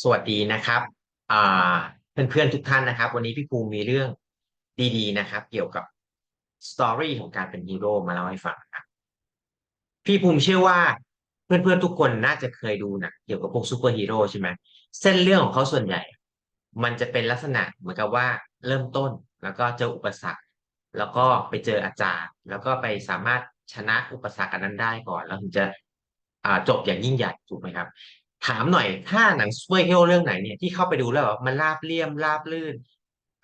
สวัสดีนะครับอ่าเพื่อนทุกท่านนะครับ วันนี้พี่ภูมิมีเรื่องดีๆนะครับ เกี่ยวกับสตอรี่ของการเป็นฮีโร่มาเล่าให้ฟังครับพี่ภูมิเชื่อว่าเพื่อนๆทุกคนน่าจะเคยดูหนังเกี่ยวกับพวกซูเปอร์ฮีโร่ใช่ไหมเส้นเรื่องของเขาส่วนใหญ่ มันจะเป็นลักษณะเหมือนกับว่าเริ่มต้นแล้วก็เจออุปสรรค แล้วก็ไปเจออาจารย์ แล้วก็ไปสามารถชนะอุปสรรคอันนั้นได้ก่อน แล้วถึงจะจบอย่างยิ่งใหญ่ถูกไหมครับ ถามหน่อยถ้าหนังซูเปอร์ฮีโร่เรื่องไหนเนี่ยที่เข้าไปดูแล้วแบบมันราบเรียมราบลื่น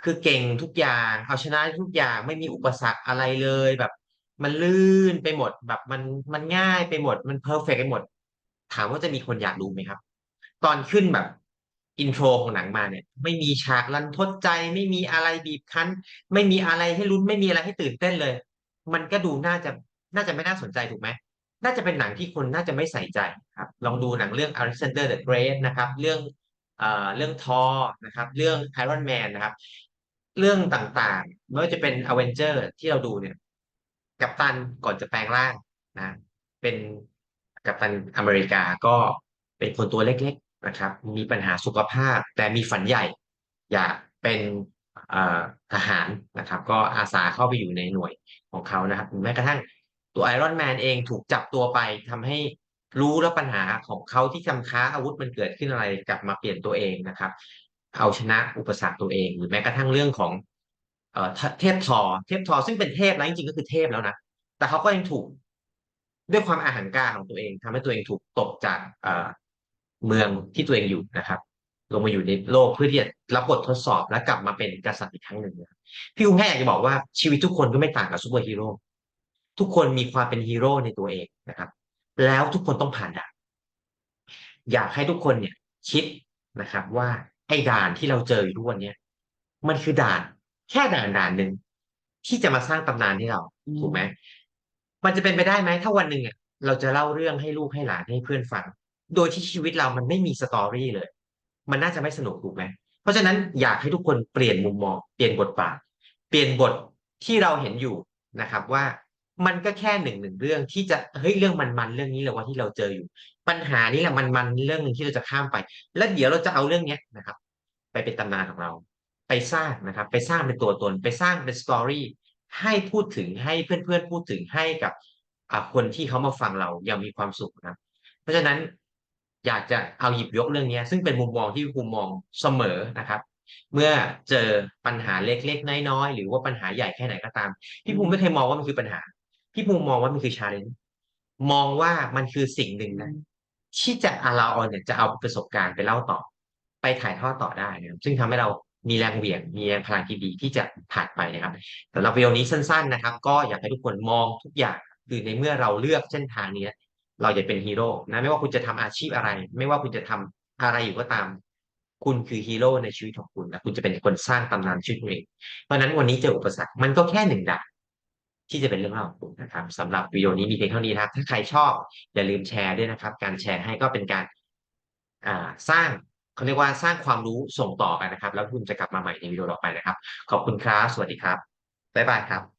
คือเก่งทุกอย่างเอาชนะทุกอย่างไม่มีอุปสรรคอะไรเลยแบบ มันลื่นไปหมดแบบมันมันง่ายไปหมด มันเพอร์เฟกไปหมด ถามว่าจะมีคนอยากดูไหมครับ ตอนขึ้นแบบอินโทรของหนังมาเนี่ย ไม่มีฉากรันทดใจไม่มีอะไรบีบคั้น ไม่มีอะไรให้ลุ้นไม่มีอะไรให้ตื่นเต้นเลย มันก็ดูน่าจะน่าจะไม่น่าสนใจถูกไหม น่าจะเป็นหนังที่คนน่าจะไม่ใส่ใจครับลองดูหนังเรื่อง Alexander the Great นะครับเรื่องเอ่อเรื่องทอนะครับเรื่อง Iron Man นะครับ เรื่องต่างๆไม่ว่าจะเป็น Avenger ที่เราดูเนี่ย กัปตันก่อนจะแปลงร่างนะเป็นกัปตันอเมริกาก็เป็นคนตัวเล็กๆนะครับ มีปัญหาสุขภาพ แต่มีฝันใหญ่ อยากเป็นทหารนะครับ ก็อาสาเข้าไปอยู่ในหน่วยของเขานะครับแม้กระทั่ง ตัวไอรอนแมนเองถูกจับตัวไปทำให้รู้แล้วปัญหาของเขาที่ทำค้าอาวุธมันเกิดขึ้นอะไรกลับมาเปลี่ยนตัวเองนะครับ เอาชนะอุปสรรคตัวเอง หรือแม้กระทั่งเรื่องของเอ่อเทพทอเทพทอซึ่งเป็นเทพนะจริงๆก็คือเทพแล้วนะแต่เขาก็ยังถูกด้วยความอาหารกาของตัวเองทำให้ตัวเองถูกตกจากเอ่อเมืองที่ตัวเองอยู่นะครับ ลงมาอยู่ในโลกเพื่อที่จะรับบททดสอบและกลับมาเป็นกษัตริย์อีกครั้งหนึ่งนะพี่อุ้งแค่อยากจะบอกว่าชีวิตทุกคนก็ไม่ต่างกับซูเปอร์ฮีโร่ ทุกคนมีความเป็นฮีโร่ในตัวเองนะครับ แล้วทุกคนต้องผ่านด่านอยากให้ทุกคนเนี่ยคิดนะครับ ว่าไอ้ด่านที่เราเจออยู่ทุกวันเนี้ยมันคือด่านแค่ด่านด่านหนึ่งที่จะมาสร้างตำนานให้เราอืมถูกไหมมันจะเป็นไปได้ไหมถ้าวันหนึ่งอะเราจะเล่าเรื่องให้ลูกให้หลานให้เพื่อนฟัง โดยที่ชีวิตเรามันไม่มีสตอรี่เลย มันน่าจะไม่สนุกถูกไหมเพราะฉะนั้นอยากให้ทุกคนเปลี่ยนมุมมอง เปลี่ยนบทบาท เปลี่ยนบทที่เราเห็นอยู่นะครับว่า มันก็แค่หนึ่งหนึ่งเรื่องที่จะเฮ้ยเรื่องมันๆเรื่องนี้แหละว่าที่เราเจออยู่ ปัญหานี้แหละมันๆเรื่องหนึ่งที่เราจะข้ามไป แล้วเดี๋ยวเราจะเอาเรื่องเนี้ยนะครับ ไปเป็นตำนานของเรา ไปสร้างนะครับ ไปสร้างเป็นตัวตน ไปสร้างเป็นสตอรี่ให้พูดถึงให้เพื่อนๆพูดถึงให้กับคนที่เขามาฟังเราอย่างมีความสุขนะครับเพราะฉะนั้นอยากจะเอาหยิบยกเรื่องนี้ซึ่งเป็นมุมมองที่ภูมิมองเสมอนะครับเมื่อเจอปัญหาเล็กๆ น้อยๆ หรือว่าปัญหาใหญ่แค่ไหนก็ตาม พี่ภูมิไม่เคยมองว่ามันคือปัญหา พี่ภูมิมองว่ามันคือชาเลนจ์มองว่ามันคือสิ่งหนึ่งนะที่จะเอาเราเอาเนี่ยจะเอาประสบการณ์ไปเล่าต่อ ไปถ่ายทอดต่อได้นะครับซึ่งทำให้เรามีแรงเหวี่ยง มีแรงพลังที่ดีที่จะผ่านไปนะครับสำหรับวิดีโอนี้สั้น ๆนะครับ ก็อยากให้ทุกคนมองทุกอย่างคือในเมื่อเราเลือกเส้นทางนี้เราจะเป็นฮีโร่นะไม่ว่าคุณจะทำอาชีพอะไร ไม่ว่าคุณจะทำอะไรอยู่ก็ตาม คุณคือฮีโร่ในชีวิตของคุณและคุณจะเป็นคนสร้างตำนานชีวิตตัวเองเพราะฉะนั้นวันนี้เจออุปสรรคมันก็แค่หนึ่งด่าน ที่จะเป็นเรื่องราวของคุณนะครับสำหรับวิดีโอนี้มีเพียงเท่านี้นะครับ ถ้าใครชอบอย่าลืมแชร์ด้วยนะครับ การแชร์ให้ก็เป็นการสร้างเขาเรียกว่าสร้างความรู้ส่งต่อกันนะครับ แล้วคุณจะกลับมาใหม่ในวิดีโอต่อไปนะครับ ขอบคุณครับ สวัสดีครับบ๊ายบายครับ